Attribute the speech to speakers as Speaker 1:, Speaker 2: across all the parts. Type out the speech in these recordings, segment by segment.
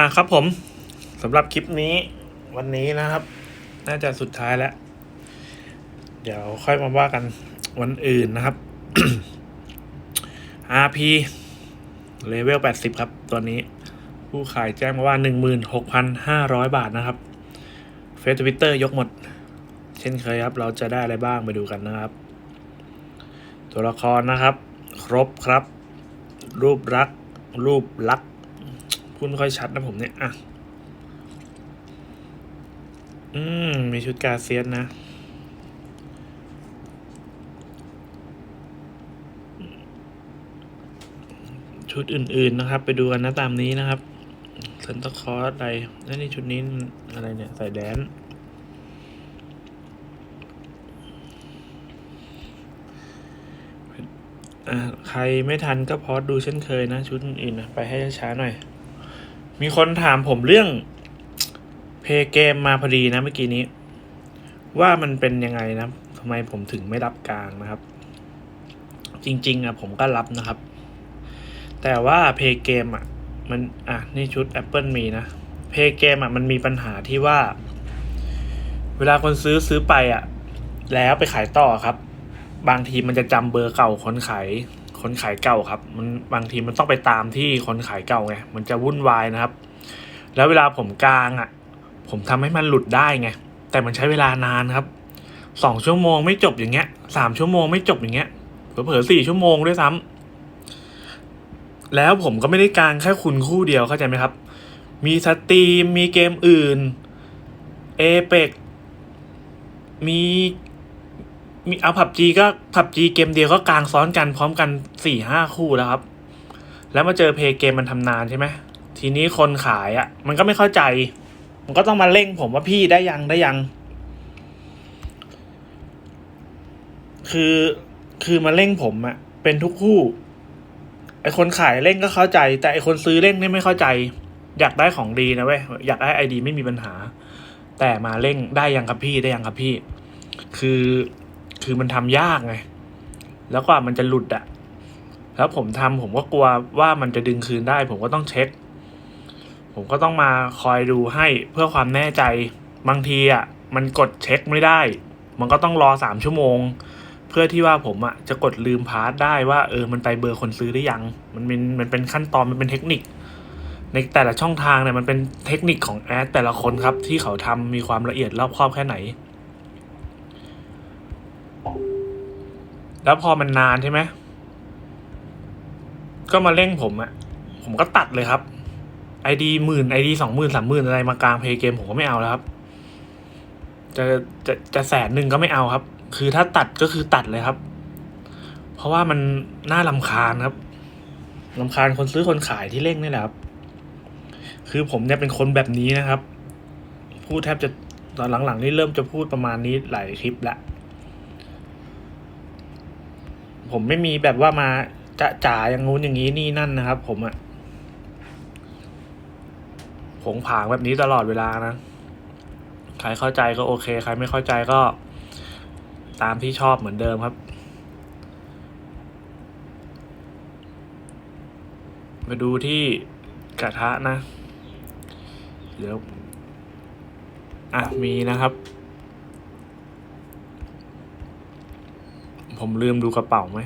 Speaker 1: อะครับผมสำหรับคลิปนี้วันนี้นะครับ น่าจะสุดท้ายแล้ว เดี๋ยวค่อยมาว่ากันวันอื่นนะครับ RP เลเวล 80 ครับ ตัวนี้ ผู้ขายแจ้งมาว่า 16,500 บาทนะครับ เฟซทวิตเตอร์ยกหมด เช่นเคยครับ เราจะได้อะไรบ้างไปดูกันนะครับ ตัวละครนะครับ ครบครับ รูปรักษ์รูปลักษ์ พูดไม่ค่อยชัดนะผมเนี่ย อะ อืม มีชุดกาเซียนนะ ชุดอื่นๆนะครับ ไปดูกันนะตามนี้นะครับเซนตคอร์สอะไรนั่นนี่ชุดนี้อะไรเนี่ย ใส่แดนอ่าใครไม่ทันก็พอดดูเช่นเคยนะ ชุดอื่นนะ ไปให้ช้าหน่อย มีคนถามผมเรื่องเพย์เกมมาพอดีนะเมื่อกี้นี้ ว่ามันเป็นยังไงนะทำไมผมถึงไม่รับกลางนะครับ จริง ๆอะผมก็รับนะครับ แต่ว่าเพย์เกมอะมันอะนี่ชุด Apple มีนะเพย์เกมอะมันมีปัญหาที่ว่า เวลาคนซื้อซื้อไปอะ แล้วไปขายต่อครับ บางทีมันจะจำเบอร์เก่าคนขาย คนขายเก่าครับ มันบางทีมันต้องไปตามที่คนขายเก่าไงมันจะวุ่นวายนะครับ แล้วเวลาผมกลางอะ ผมทำให้มันหลุดได้ไงแต่มันใช้เวลานานครับสองชั่วโมงไม่จบอย่างเงี้ยสามชั่วโมงไม่จบอย่างเงี้ยเผลอๆสี่ชั่วโมงด้วยซ้ำแล้วผมก็ไม่ได้กลางแค่คุณคู่เดียวเข้าใจไหมครับ มีสตรีมมีเกมอื่นเอเปกมี มีเอาผับจีก็ผับจีเกมเดียวก็กลางซ้อนกันพร้อมกันสี่ห้าคู่แล้วครับ แล้วมาเจอเพย์เกมมันทำนานใช่ไหมทีนี้คนขายอะ่ะ มันก็ไม่เข้าใจ มันก็ต้องมาเร่งผมว่าพี่ได้ยังได้ยัง คือคือมาเร่งผมอะเป็นทุกคู่ไอคนขายเร่งก็เข้าใจ แต่ไอคนซื้อเร่งนี่ไม่เข้าใจ อยากได้ของดีนะเว้ยอยากได้ไอดีไม่มีปัญหา แต่มาเร่งได้ยังครับพี่ได้ยังครับพี่ คือ คือมันทำยากไง แล้วกว่ามันจะหลุดอะแล้วผมทำผมก็กลัวว่ามันจะดึงคืนได้ ผมก็ต้องเช็ค ผมก็ต้องมาคอยดูให้เพื่อความแน่ใจ บางทีอะมันกดเช็คไม่ได้ มันก็ต้องรอสามชั่วโมง เพื่อที่ว่าผมอะจะกดลืมพาสได้ว่าเออมันไปเบอร์คนซื้อได้ยัง มันเป็นมันเป็นขั้นตอนมันเป็นเทคนิคในแต่ละช่องทางเนี่ยมันเป็นเทคนิคของแอดแต่ละคนครับที่เขาทำมีความละเอียดรอบคอบแค่ไหน แล้วพอมันนานใช่ไหมก็มาเร่งผมอะผมก็ตัดเลยครับไอดีหมื่นไอดีสองหมื่นสามหมื่นอะไรมากลางเพย์เกมผมก็ไม่เอาแล้วครับ จะจะจะแสนหนึ่งก็ไม่เอาครับ คือถ้าตัดก็คือตัดเลยครับ เพราะว่ามันน่าลำคาญครับลำคาญคนซื้อคนขายที่เร่งนี่แหละครับ คือผมเนี่ยเป็นคนแบบนี้นะครับ พูดแทบจะตอนหลังๆนี่เริ่มจะพูดประมาณนี้หลายคลิปละ ผมไม่มีแบบว่ามาจะจ่าอย่างงู้นอย่างนี้นี่นั่นนะครับ ผมอะผงผางแบบนี้ตลอดเวลานะ ใครเข้าใจก็โอเค ใครไม่เข้าใจก็ ตามที่ชอบเหมือนเดิมครับ มาดูที่กระทะนะ เดี๋ยว อะ มีนะครับ ผมลืมดูกระเป๋าไหม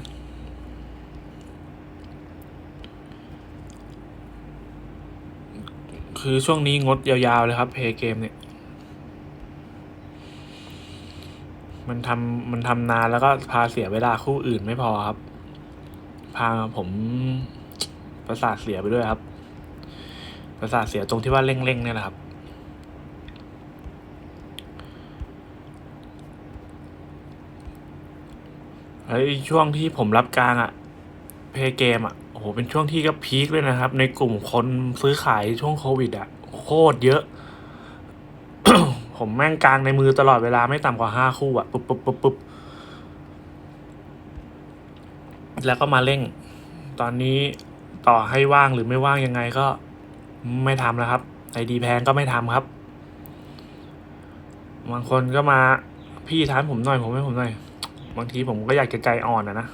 Speaker 1: คือช่วงนี้งดยาวๆเลยครับเพย์เกมเนี่ย มันทำมันทำนานแล้วก็พาเสียเวลาคู่อื่นไม่พอครับ พาผมประสาทเสียไปด้วยครับ ประสาทเสียตรงที่ว่าเร่งๆเนี่ยแหละครับ ไอ้ช่วงที่ผมรับกลางอะเพย์เกมอะโอ้โหเป็นช่วงที่ก็พีคเลยนะครับ ในกลุ่มคนซื้อขายช่วงโควิดอะโคตรเยอะ ผมแม่งกลางในมือตลอดเวลาไม่ต่ำกว่าห้าคู่อะปุ๊บปุ๊บปุ๊บปุ๊บแล้วก็มาเร่ง ตอนนี้ต่อให้ว่างหรือไม่ว่างยังไงก็ไม่ทำแล้วครับไอดีแพงก็ไม่ทำครับบางคนก็มาพี่ทานผมหน่อยผมให้ผมหน่อย บางทีผมก็อยากจะใจอ่อนอะนะ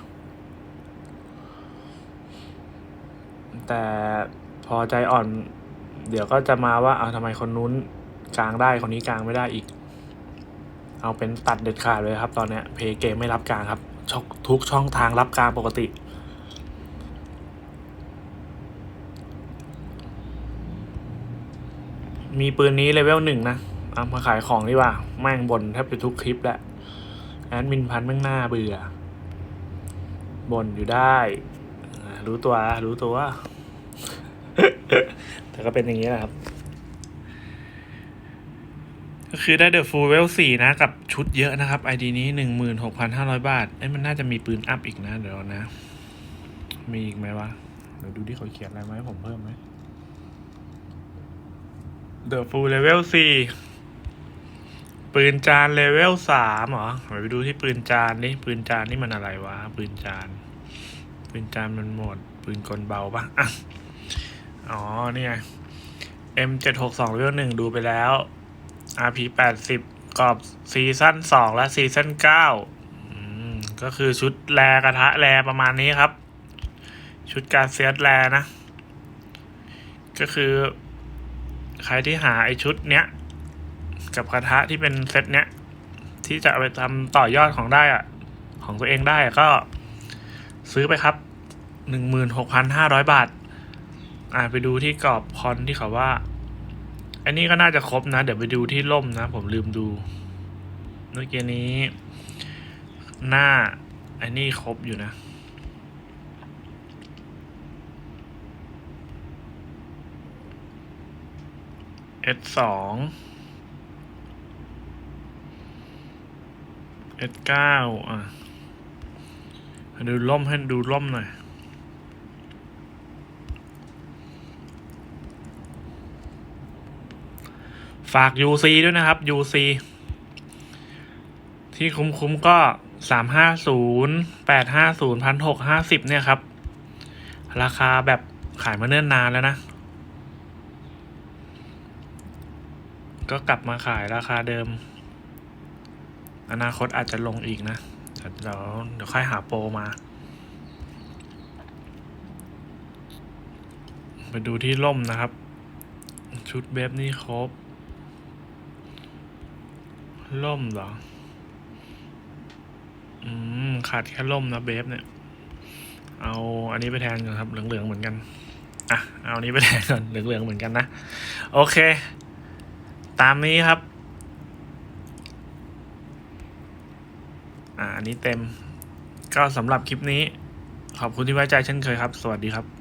Speaker 1: แต่พอใจอ่อน เดี๋ยวก็จะมาว่าเอาทำไมคนนู้นกลางได้คนนี้กลางไม่ได้อีก เอาเป็นตัดเด็ดขาดเลยครับ ตอนเนี้ยเพย์เกมไม่รับกลางครับช่องทุกช่องทางรับกลางปกติมีปืนนี้เลเวลหนึ่งนะ เอามาขายของดีกว่า แม่งบนแทบจะทุกคลิปแล้ว แอดมินพันแม่งหน้าเบื่อบ่นอยู่ได้ รู้ตัว รู้ตัว แต่ก็เป็นอย่างนี้แหละครับ ก็คือได้เดอะฟูลเวลสี่นะ กับชุดเยอะนะครับไอดีนี้หนึ่งหมื่นหกพันห้าร้อยบาท เอ้ยมันน่าจะมีปืนอัพอีกนะ เดี๋ยวนะ มีอีกไหมวะ เดี๋ยวดูที่เขาเขียนอะไรไหมผมเพิ่มไหมเดอะฟูลเลเวลสี่ ปืนจานเลเวลสามเหรอไปดูที่ปืนจานนี่ปืนจานนี่มันอะไรวะ ปืนจาน ปืนจานมันหมด ปืนกลเบาปะอะอ๋อเนี่ย M เจ็ดหกสองเลเวลหนึ่งดูไปแล้ว RP แปดสิบกรอบซีซั่นสองและซีซั่นเก้าก็คือชุดแรกระทะแรประมาณนี้ครับ ชุดการเซียสแรนะ ก็คือ ใครที่หาไอชุดเนี้ย กับกระทะที่เป็นเซตเนี้ย ที่จะเอาไปทำต่อยอดของได้อะของตัวเองได้ก็ ซื้อไปครับหนึ่งหมื่นหกพันห้าร้อยบาท อ่าไปดูที่กรอบคอนที่เขาว่า อันนี้ก็น่าจะครบนะ เดี๋ยวไปดูที่ล่มนะ ผมลืมดูเมื่อกี้นี้ หน้า อันนี้ครบอยู่นะ S สอง S เก้าอะ ดูล่มให้ดูล่มหน่อยฝาก UC ด้วยนะครับ UC ที่คุ้มๆก็สามห้าศูนย์แปดห้าศูนย์พันหกห้าสิบเนี่ยครับ ราคาแบบขายมาเนิ่นนานแล้วนะ ก็กลับมาขายราคาเดิม อนาคตอาจจะลงอีกนะเดี๋ยวเดี๋ยวค่อยหาโปรมา ไปดูที่ล่มนะครับ ชุดเบฟนี่ครบ ล่มเหรอ อืม ขาดแค่ล่มนะเบฟเนี่ย เอาอันนี้ไปแทนก่อนครับ เหลืองๆเหมือนกัน อะ เอาอันนี้ไปแทนก่อน เหลืองๆเหมือนกันนะ โอเค ตามนี้ครับ อ่าอันนี้เต็ม ก็สำหรับคลิปนี้ ขอบคุณที่ไว้ใจเช่นเคยครับ สวัสดีครับ